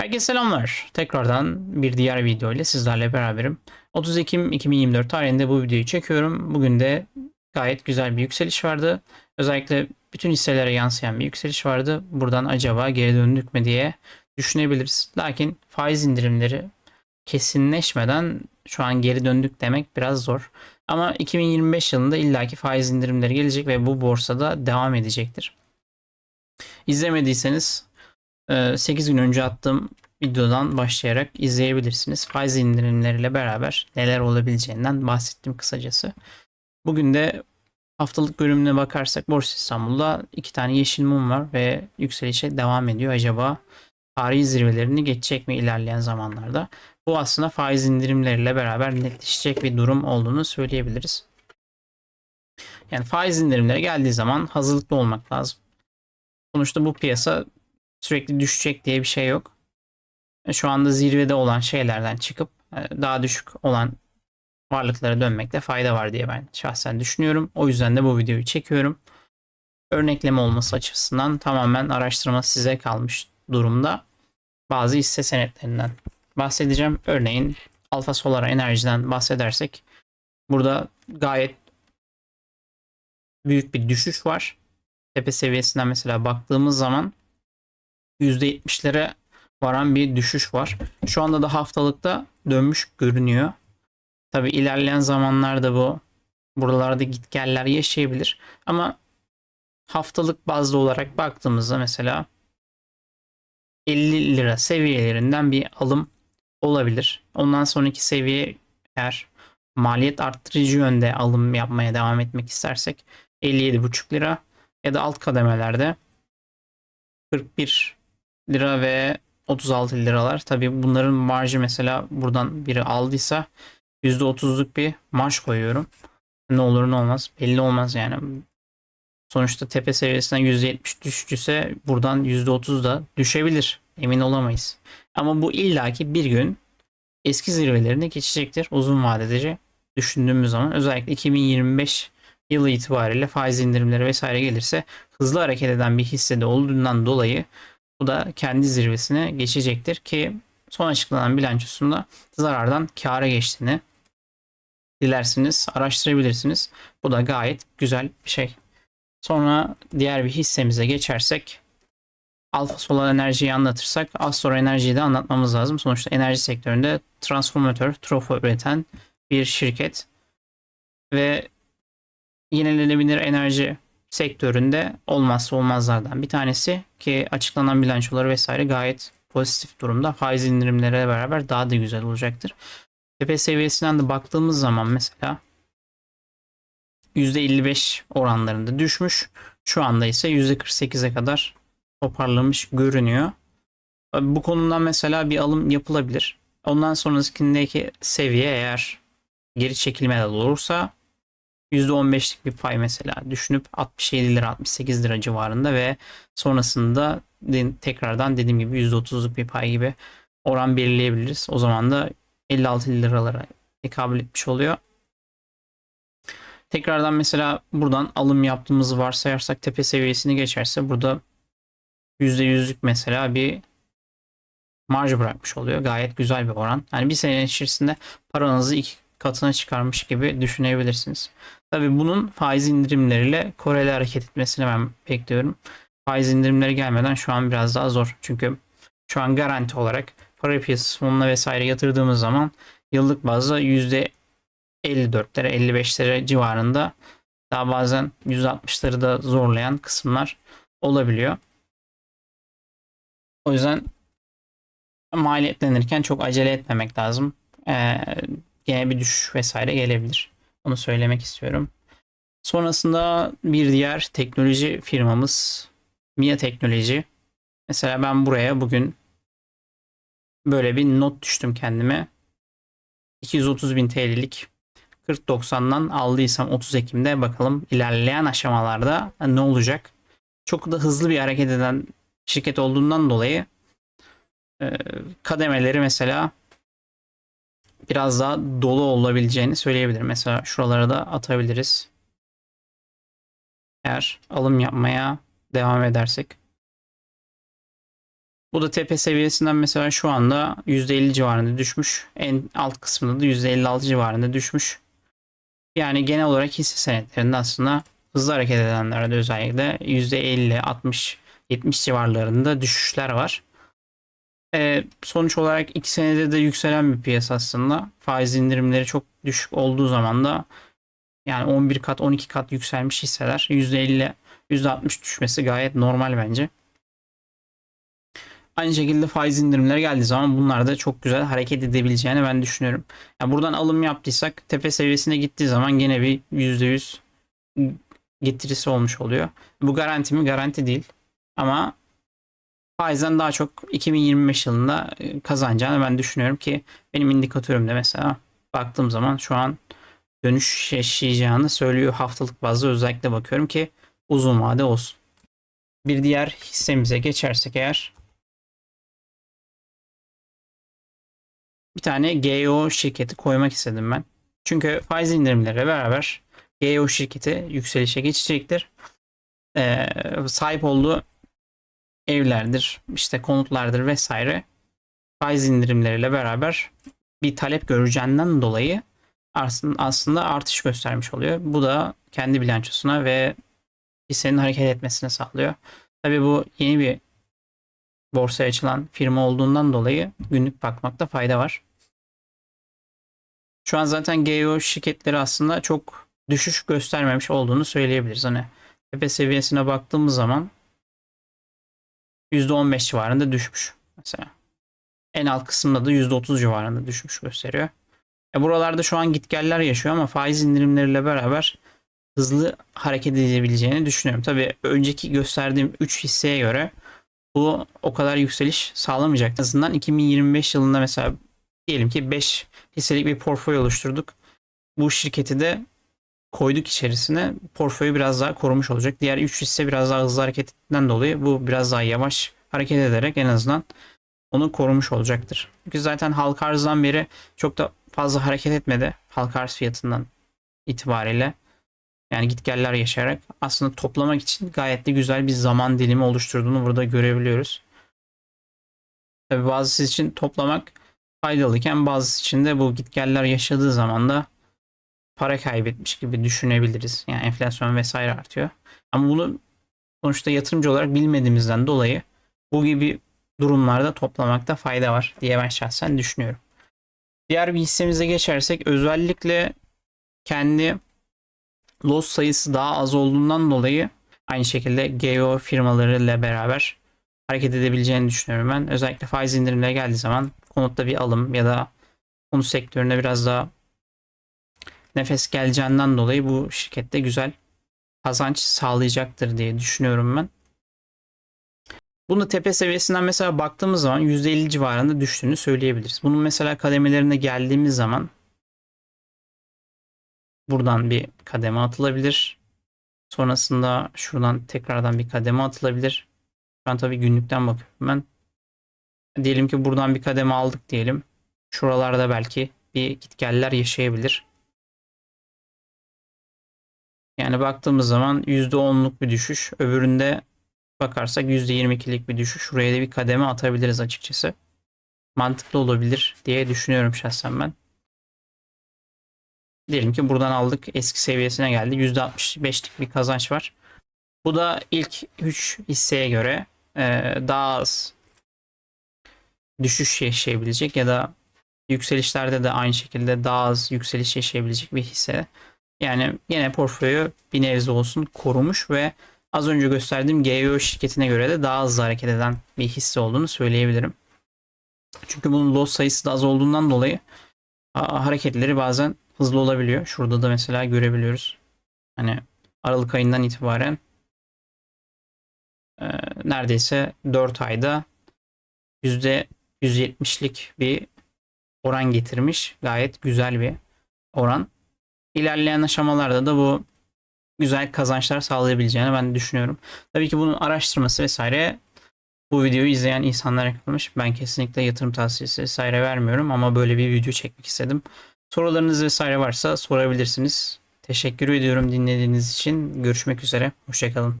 Herkese selamlar. Tekrardan bir diğer video ile sizlerle beraberim. 30 Ekim 2024 tarihinde bu videoyu çekiyorum. Bugün de gayet güzel bir yükseliş vardı. Özellikle bütün hisselere yansıyan bir yükseliş vardı. Buradan acaba geri döndük mü diye düşünebiliriz. Lakin faiz indirimleri kesinleşmeden şu an geri döndük demek biraz zor. Ama 2025 yılında illaki faiz indirimleri gelecek ve bu borsada devam edecektir. İzlemediyseniz 8 gün önce attığım videodan başlayarak izleyebilirsiniz. Faiz indirimleriyle beraber neler olabileceğinden bahsettim kısacası. Bugün de haftalık bölümüne bakarsak Borsa İstanbul'da iki tane yeşil mum var ve yükselişe devam ediyor. Acaba tarihi zirvelerini geçecek mi ilerleyen zamanlarda? Bu aslında faiz indirimleriyle beraber netleşecek bir durum olduğunu söyleyebiliriz. Yani faiz indirimleri geldiği zaman hazırlıklı olmak lazım. Sonuçta bu piyasa sürekli düşecek diye bir şey yok. E, Şu anda zirvede olan şeylerden çıkıp e, daha düşük olan varlıklara dönmekte fayda var diye ben şahsen düşünüyorum. O yüzden de bu videoyu çekiyorum. Örnekleme olması açısından tamamen araştırma size kalmış durumda. Bazı hisse senetlerinden bahsedeceğim. Örneğin Alfa Solar Enerji'den bahsedersek burada gayet büyük bir düşüş var. Tepe seviyesinden mesela baktığımız zaman %70'lere varan bir düşüş var. Şu anda da haftalıkta dönmüş görünüyor. Tabi ilerleyen zamanlarda bu buralarda gitgeller yaşayabilir. Ama haftalık bazlı olarak baktığımızda mesela 50 lira seviyelerinden bir alım olabilir. Ondan sonraki seviye eğer maliyet arttırıcı yönde alım yapmaya devam etmek istersek 57,5 lira ya da alt kademelerde 41 lira ve 36 liralar. Tabii bunların marjı mesela buradan biri aldıysa %30'luk bir marj koyuyorum. Ne olur ne olmaz belli olmaz yani. Sonuçta tepe seviyesinden %70 düştüyse buradan %30 da düşebilir. Emin olamayız. Ama bu illaki bir gün eski zirvelerini geçecektir uzun vadede düşündüğümüz zaman. Özellikle 2025 yılı itibariyle faiz indirimleri vesaire gelirse hızlı hareket eden bir hissede olduğundan dolayı bu da kendi zirvesine geçecektir ki son açıklanan bilançosunda zarardan kâra geçtiğini dilersiniz araştırabilirsiniz. Bu da gayet güzel bir şey. Sonra diğer bir hissemize geçersek Alfa Solar Enerji'yi anlatırsak Astor Enerji'yi de anlatmamız lazım. Sonuçta enerji sektöründe transformatör, trafo üreten bir şirket ve yenilenebilir enerji sektöründe olmazsa olmazlardan bir tanesi ki açıklanan bilançoları vesaire gayet pozitif durumda. Faiz indirimleriyle beraber daha da güzel olacaktır. Tepe seviyesinden de baktığımız zaman mesela %55 oranlarında düşmüş. Şu anda ise %48'e kadar toparlamış görünüyor. Bu konudan mesela bir alım yapılabilir. Ondan sonrasındaki seviye eğer geri çekilmeler olursa %15'lik bir pay mesela düşünüp 67 lira 68 lira civarında ve sonrasında tekrardan dediğim gibi %30'luk bir pay gibi oran belirleyebiliriz. O zaman da 56 liralara tekabül etmiş oluyor. Tekrardan mesela buradan alım yaptığımızı varsayarsak tepe seviyesini geçerse burada %100'lük mesela bir marj bırakmış oluyor. Gayet güzel bir oran. Yani bir sene içerisinde paranızı iki katına çıkarmış gibi düşünebilirsiniz. Tabii bunun faiz indirimleriyle koreli hareket etmesini ben bekliyorum. Faiz indirimleri gelmeden şu an biraz daha zor. Çünkü şu an garanti olarak para piyasası fonuna vesaire yatırdığımız zaman yıllık bazda %54'lere 55'lere civarında daha bazen %60'ları da zorlayan kısımlar olabiliyor. O yüzden maliyetlenirken çok acele etmemek lazım. Ee, gene bir düşüş vesaire gelebilir. Onu söylemek istiyorum. Sonrasında bir diğer teknoloji firmamız Mia Teknoloji. Mesela ben buraya bugün böyle bir not düştüm kendime. 230 bin TL'lik 40.90'dan aldıysam 30 Ekim'de bakalım ilerleyen aşamalarda ne olacak. Çok da hızlı bir hareket eden şirket olduğundan dolayı kademeleri mesela biraz daha dolu olabileceğini söyleyebilirim. Mesela şuralara da atabiliriz. Eğer alım yapmaya devam edersek. Bu da tepe seviyesinden mesela şu anda %50 civarında düşmüş. En alt kısmında da %56 civarında düşmüş. Yani genel olarak hisse senetlerinde aslında hızlı hareket edenlerde özellikle %50, 60, 70 civarlarında düşüşler var. Ee, sonuç olarak 2 senede de yükselen bir piyasa aslında. Faiz indirimleri çok düşük olduğu zaman da yani 11 kat 12 kat yükselmiş hisseler %50 %60 düşmesi gayet normal bence. Aynı şekilde faiz indirimleri geldiği zaman bunlar da çok güzel hareket edebileceğini ben düşünüyorum. Yani buradan alım yaptıysak tepe seviyesine gittiği zaman gene bir %100 getirisi olmuş oluyor. Bu garanti mi? Garanti değil. Ama faizden daha çok 2025 yılında e, kazanacağını ben düşünüyorum ki benim indikatörümde mesela baktığım zaman şu an dönüş yaşayacağını söylüyor haftalık bazda özellikle bakıyorum ki uzun vade olsun. Bir diğer hissemize geçersek eğer bir tane GEO şirketi koymak istedim ben. Çünkü faiz indirimleriyle beraber GEO şirketi yükselişe geçecektir. Ee, sahip olduğu evlerdir, işte konutlardır vesaire faiz indirimleriyle beraber bir talep göreceğinden dolayı aslında, artış göstermiş oluyor. Bu da kendi bilançosuna ve hissenin hareket etmesine sağlıyor. Tabi bu yeni bir borsaya açılan firma olduğundan dolayı günlük bakmakta fayda var. Şu an zaten GEO şirketleri aslında çok düşüş göstermemiş olduğunu söyleyebiliriz. Hani tepe seviyesine baktığımız zaman %15 civarında düşmüş mesela. En alt kısımda da %30 civarında düşmüş gösteriyor. E buralarda şu an gitgeller yaşıyor ama faiz indirimleriyle beraber hızlı hareket edebileceğini düşünüyorum. Tabii önceki gösterdiğim 3 hisseye göre bu o kadar yükseliş sağlamayacak. En azından 2025 yılında mesela diyelim ki 5 hisselik bir portföy oluşturduk. Bu şirketi de koyduk içerisine portföyü biraz daha korumuş olacak. Diğer 3 hisse biraz daha hızlı hareket ettiğinden dolayı bu biraz daha yavaş hareket ederek en azından onu korumuş olacaktır. Çünkü zaten halka arzdan beri çok da fazla hareket etmedi halka arz fiyatından itibariyle. Yani gitgeller yaşayarak aslında toplamak için gayet de güzel bir zaman dilimi oluşturduğunu burada görebiliyoruz. Tabi bazısı için toplamak faydalıyken bazısı için de bu gitgeller yaşadığı zaman da para kaybetmiş gibi düşünebiliriz. Yani enflasyon vesaire artıyor. Ama bunu sonuçta yatırımcı olarak bilmediğimizden dolayı bu gibi durumlarda toplamakta fayda var diye ben şahsen düşünüyorum. Diğer bir hissemize geçersek özellikle kendi loss sayısı daha az olduğundan dolayı aynı şekilde GEO firmalarıyla beraber hareket edebileceğini düşünüyorum ben. Özellikle faiz indirimleri geldiği zaman konutta bir alım ya da konut sektöründe biraz daha nefes geleceğinden dolayı bu şirkette güzel kazanç sağlayacaktır diye düşünüyorum ben. Bunu tepe seviyesinden mesela baktığımız zaman %50 civarında düştüğünü söyleyebiliriz. Bunun mesela kademelerine geldiğimiz zaman buradan bir kademe atılabilir. Sonrasında şuradan tekrardan bir kademe atılabilir. An tabii günlükten bakıyorum ben. Diyelim ki buradan bir kademe aldık diyelim. Şuralarda belki bir gitgeller yaşayabilir. Yani baktığımız zaman %10'luk bir düşüş. Öbüründe bakarsak %22'lik bir düşüş. Şuraya da bir kademe atabiliriz açıkçası. Mantıklı olabilir diye düşünüyorum şahsen ben. Diyelim ki buradan aldık eski seviyesine geldi. %65'lik bir kazanç var. Bu da ilk 3 hisseye göre e, daha az düşüş yaşayabilecek ya da yükselişlerde de aynı şekilde daha az yükseliş yaşayabilecek bir hisse. Yani yine portföyü bir nebze olsun korumuş ve az önce gösterdiğim GEO şirketine göre de daha hızlı hareket eden bir hisse olduğunu söyleyebilirim. Çünkü bunun loss sayısı da az olduğundan dolayı hareketleri bazen hızlı olabiliyor. Şurada da mesela görebiliyoruz. Hani Aralık ayından itibaren e, neredeyse 4 ayda %170'lik bir oran getirmiş. Gayet güzel bir oran. İlerleyen aşamalarda da bu güzel kazançlar sağlayabileceğini ben düşünüyorum. Tabii ki bunun araştırması vesaire bu videoyu izleyen insanlar yapılmış. Ben kesinlikle yatırım tavsiyesi vesaire vermiyorum ama böyle bir video çekmek istedim. Sorularınız vesaire varsa sorabilirsiniz. Teşekkür ediyorum dinlediğiniz için. Görüşmek üzere. Hoşçakalın.